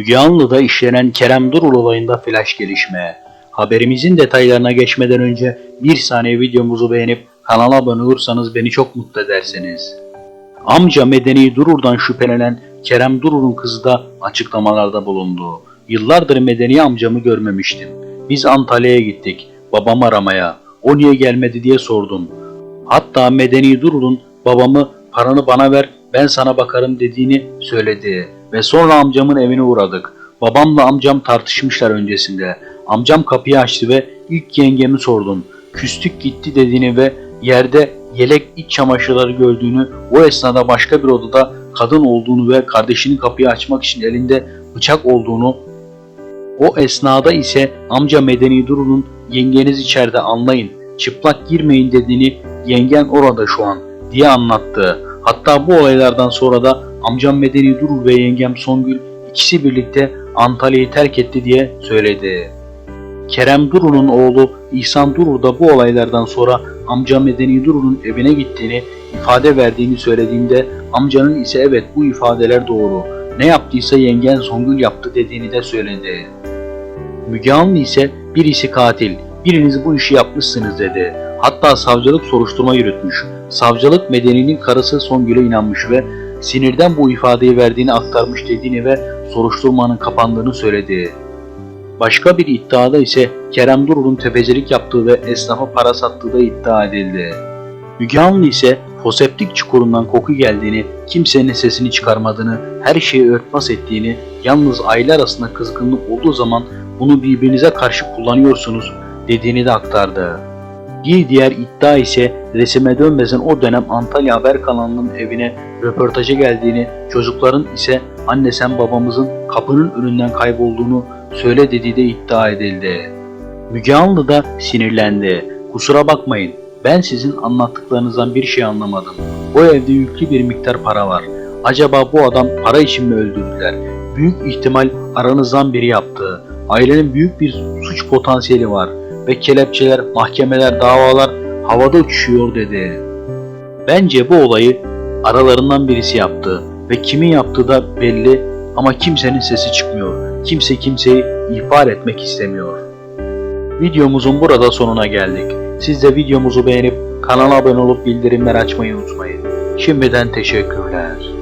Müge Anlı'da işlenen Kerem Durul olayında flash gelişme. Haberimizin detaylarına geçmeden önce bir saniye videomuzu beğenip kanala abone olursanız beni çok mutlu edersiniz. Amca Medeni Durur'dan şüphelenen Kerem Durur'un kızı da açıklamalarda bulundu. Yıllardır Medeni amcamı görmemiştim. Biz Antalya'ya gittik. Babamı aramaya. O niye gelmedi diye sordum. Hatta Medeni Durur'un babamı paranı bana ver ben sana bakarım dediğini söyledi. Ve sonra amcamın evine uğradık. Babamla amcam tartışmışlar öncesinde. Amcam kapıyı açtı ve ilk yengemi sordum. Küstük gitti dediğini ve yerde yelek iç çamaşırları gördüğünü, o esnada başka bir odada kadın olduğunu ve kardeşinin kapıyı açmak için elinde bıçak olduğunu, o esnada ise amca Medeni Duru'nun yengeniz içeride anlayın, çıplak girmeyin dediğini yengen orada şu an diye anlattı. Hatta bu olaylardan sonra da amcam Medeni Durur ve yengem Songül ikisi birlikte Antalya'yı terk etti diye söyledi. Kerem Durur'un oğlu İhsan Durur da bu olaylardan sonra amca Medeni Durur'un evine gittiğini, ifade verdiğini söylediğinde amcanın ise evet bu ifadeler doğru. Ne yaptıysa yengen Songül yaptı dediğini de söyledi. Müge Anlı ise birisi katil, biriniz bu işi yapmışsınız dedi. Hatta savcılık soruşturma yürütmüş. Savcılık Medeni'nin karısı Songül'e inanmış ve sinirden bu ifadeyi verdiğini aktarmış dediğini ve soruşturmanın kapandığını söyledi. Başka bir iddiada ise Kerem Durur'un tefecilik yaptığı ve esnafa para sattığı da iddia edildi. Müge Anlı ise foseptik çukurundan koku geldiğini, kimsenin sesini çıkarmadığını, her şeyi örtbas ettiğini, yalnız aile arasında kızgınlık olduğu zaman bunu birbirinize karşı kullanıyorsunuz dediğini de aktardı. Bir diğer iddia ise resime dönmezin o dönem Antalya Haber kanalının evine röportaja geldiğini, çocukların ise anne sen babamızın kapının önünden kaybolduğunu söyle dediği de iddia edildi. Müge Anlı da sinirlendi. Kusura bakmayın ben sizin anlattıklarınızdan bir şey anlamadım. O evde yüklü bir miktar para var. Acaba bu adam para için mi öldürdüler? Büyük ihtimal aranızdan biri yaptı. Ailenin büyük bir suç potansiyeli var ve kelepçeler, mahkemeler, davalar havada uçuşuyor dedi. Bence bu olayı aralarından birisi yaptı ve kimin yaptığı da belli ama kimsenin sesi çıkmıyor. Kimse kimseyi ihbar etmek istemiyor. Videomuzun burada sonuna geldik. Siz de videomuzu beğenip kanala abone olup bildirimler açmayı unutmayın. Şimdiden teşekkürler.